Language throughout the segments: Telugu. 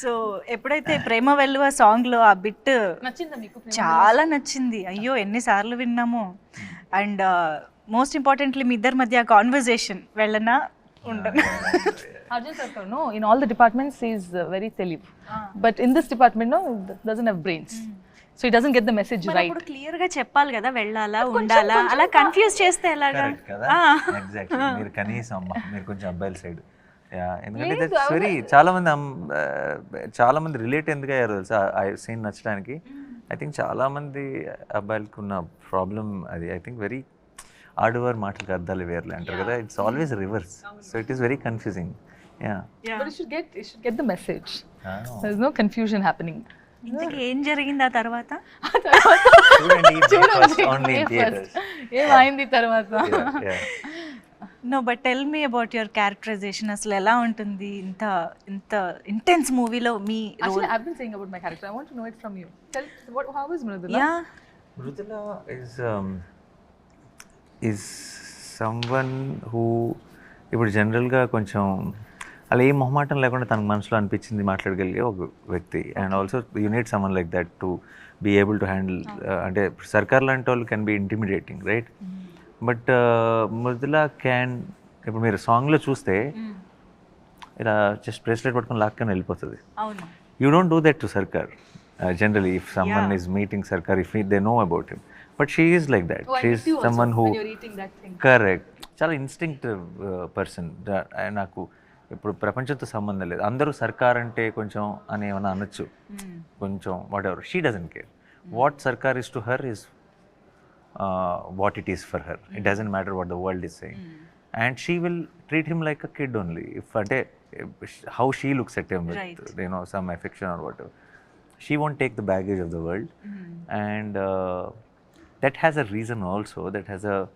సో ఎప్పుడైతే ప్రేమ వెల్లువ సాంగ్లో ఆ బిట్ నచ్చిందా మీకు చాలా నచ్చింది. అయ్యో ఎన్నిసార్లు విన్నాము. అండ్ మోస్ట్ ఇంపార్టెంట్లీ మీ ఇద్దరి మధ్య కాన్వర్జేషన్ వెళ్ళనా? ఉండనా Arjun Sarkar, no, in all the departments, he's uh, very తెలివ్ this department, no, doesn't have brains. So he doesn't get the message మరి right. అప్పుడు క్లియర్గా చెప్పాలి కదా వెళ్ళాలా ఉండాలా? అలా కన్ఫ్యూజ్ చేస్తే ఎలాగా? ఎగ్జాక్ట్లీ మీరు కనీసం అమ్మ మీరు కొంచెం అబ్బాయిల సైడ్ ఎందుకంటే వెరీ చాలా మంది చాలా మంది రిలేట్ ఎందుకు అయ్యారు తెలుసా? ఆ సీన్ నచ్చడానికి. ఐ థింక్ చాలా మంది అబ్బాయిలకు ఉన్న ప్రాబ్లం అది. ఐ థింక్ వెరీ ఆడవారు మాటలకు అర్థాలు వేర్లే అంటారు కదా. It's always reverse so it is very confusing ఏం జరిగింది ఆ తర్వాత? ఏమైంది తర్వాత no but tell me about your characterisation అసలు ఎలా ఉంటుంది ఇంత ఇంత ఇంటెన్స్ మూవీలో మీ Actually, I've been saying about my character. I want to know it from you. Tell what, how is Mridula? Yeah Mrudula is um, is someone who ఇప్పుడు జనరల్గా కొంచెం అలా ఏ మొహమాటం లేకుండా తనకు మనసులో అనిపించింది మాట్లాడగలిగే ఒక వ్యక్తి. And also you need someone like that to be able to handle అంటే సర్కార్ లాంటి వాళ్ళు can be intimidating right but Mrudula can ఇప్పుడు మీరు సాంగ్లో చూస్తే ఇలా జస్ట్ బ్రేస్లెట్ పట్టుకుని లాక్కని వెళ్ళిపోతుంది. You don't do that to Sarkar generally if someone is meeting Sarkar if they know about him but she's like that she's someone who correct చాలా ఇన్స్టింక్టివ్ పర్సన్ uh, నాకు ఇప్పుడు ప్రపంచంతో సంబంధం లేదు. అందరూ సర్కార్ అంటే కొంచెం అని ఏమైనా అనొచ్చు. కొంచెం వాట్ ఎవరు she doesn't care what Sarkar is to her is uh, what it is for her. Mm. It hmm. doesn't matter what the world is saying. Mm. And she will treat him like a kid only. If a day, how she looks at him with right. you know some affection or whatever, she won't take the baggage of the world. Mm. And uh, that has a reason also. That has a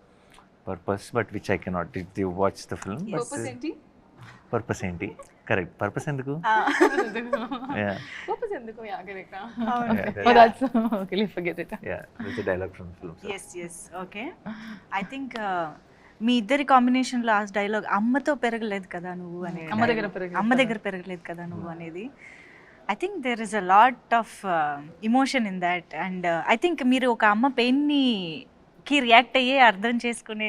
purpose, but which I cannot. Did you watch the film? Yes. Purpose empty. Purpose ఏంటి? కరెక్ట్ పర్పస్ ఎందుకు. Yes yes okay I think మీ ఇద్దరి కాంబినేషన్లో ఆ డైలాగ్ అమ్మతో పెరగలేదు కదా నువ్వు అనే అమ్మ దగ్గర అమ్మ దగ్గర పెరగలేదు కదా నువ్వు అనేది. I think there is a lot of emotion in that and I think మీరు ఒక అమ్మ పెయిన్ని కి రియాక్ట్ అయ్యే అర్థం చేసుకునే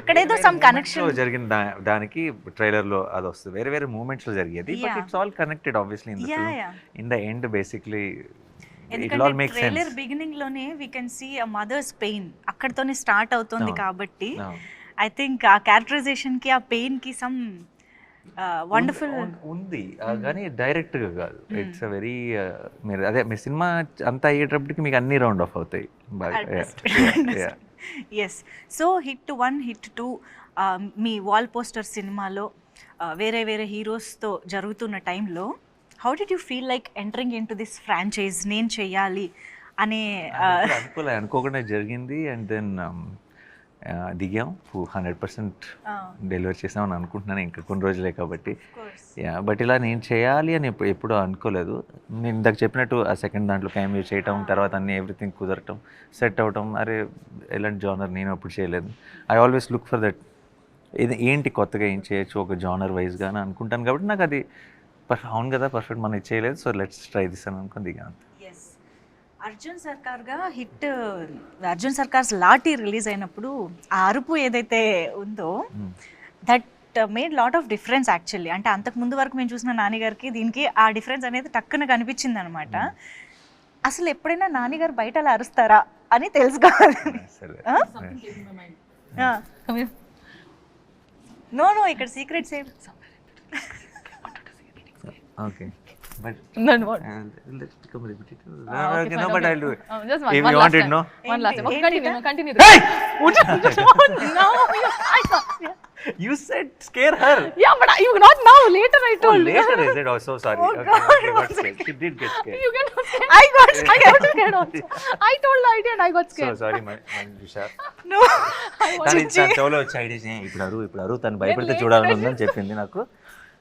అక్కడేదో సమ్ కనెక్షన్ జరిగిన దానికి ట్రైలర్లో అది వస్తుంది. వేరే వేరే మూమెంట్స్లో జరిగేది. But. It's all connected obviously in the. In the end basically ఎందుకంటే trailer బిగినింగ్లోనే we can see a mother's pain అక్కడతోనే start అవుతుంది. కాబట్టి ఐ థింక్ ఆ క్యారెక్టరైజేషన్కి ఆ పెయిన్కి సమ్ వండర్ఫుల్ ఉంది ఆ, కానీ డైరెక్ట్గా కాదు. ఇట్స్ అ వెరీ మీరు అదే మీ సినిమా అంతా అయ్యేటప్పటికి మీకు అన్ని రౌండ్ ఆఫ్ అవుతాయి. Yes so hit one hit two మీ వాల్ పోస్టర్ సినిమాలో వేరే వేరే హీరోస్తో జరుగుతున్న టైంలో how did you feel like entering into this franchise నేను చెయ్యాలి అనే uh, అనుకోలే అనుకోకుండా జరిగింది. అండ్ దెన్ దిగాం. హండ్రెడ్ పర్సెంట్ డెలివరీ చేసామని అనుకుంటున్నాను. ఇంకా కొన్ని రోజులే కాబట్టి. యా బట్ ఇలా నేను చేయాలి అని ఎప్పుడు అనుకోలేదు. నేను ఇందాక చెప్పినట్టు ఆ సెకండ్ దాంట్లో క్యామియో చేయటం తర్వాత అన్ని ఎవ్రీథింగ్ కుదరటం సెట్ అవటం అరే ఎలాంటి జానర్ నేను ఎప్పుడు చేయలేదు. I always look for that ఇది ఏంటి కొత్తగా ఏం చేయొచ్చు ఒక జానర్ వైజ్గా అని అనుకుంటాను కాబట్టి నాకు అది అవును కదా పర్ఫెక్ట్ మనం చేయలేదు. సో లెట్స్ ట్రై దిస్ అని అనుకుని దిగాను ఎస్ అర్జున్ సర్కార్గా హిట్ అర్జున్ సర్కార్స్ లాటీ రిలీజ్ అయినప్పుడు ఆ అరుపు ఏదైతే ఉందో that made lot of difference actually అంటే అంతకు ముందు వరకు మేము చూసిన నాన్నగారికి దీనికి ఆ డిఫరెన్స్ అనేది టక్కున కనిపించింది అనమాట అసలు ఎప్పుడైనా నాన్నగారు బయట అలా అరుస్తారా అని తెలుసుకోవాలి. నో నో ఇక్కడ సీక్రెట్స్ ఏం okay but Then what? let's become repetitive. Ah, okay, okay, fine, no, but okay. I'll do it. Oh, just one- if one you last want it, time. no? One last time. Okay, ఏంటి- continue. no, Continue. no, You said scare her. Yeah, but I- you not now. Later I Oh, told. later is it? Oh, so sorry. Oh, okay, God, okay, got one scared. She did get scared. You get scared. I got I got scared also. I told the idea and I got So scared. sorry, my Manjusha. no. I was తను తన చెవులో వచ్చి ఐడియా ఇప్పుడు అరు ఇప్పుడు అరు తను భయపడితే చూడాలని ఉందని చెప్పింది నాకు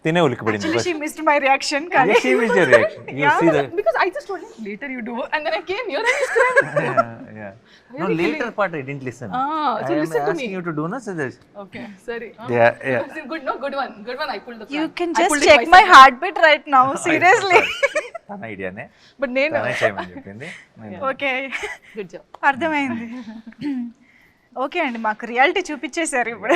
తినే ఉలికిపడింది Actually, she missed my reaction. Yeah, she missed your reaction. You see the Because I just told him later you do, and then I came here and he's crying. yeah, yeah. No, later part I didn't listen. Ah, so listen to me. you to do no, so this. Okay, sorry. Uh, Yeah, yeah. it's Good, no, good one, good one. I pulled the. You prank. can I just pulled it check my myself. heartbeat right now. Seriously. తన ఐడియానే But నేను. తనే చేయమని చెప్పింది నేను- ఓకే Good job. అర్థమైంది ఓకే అండి మాకు రియాలిటీ చూపించేశారు ఇప్పుడు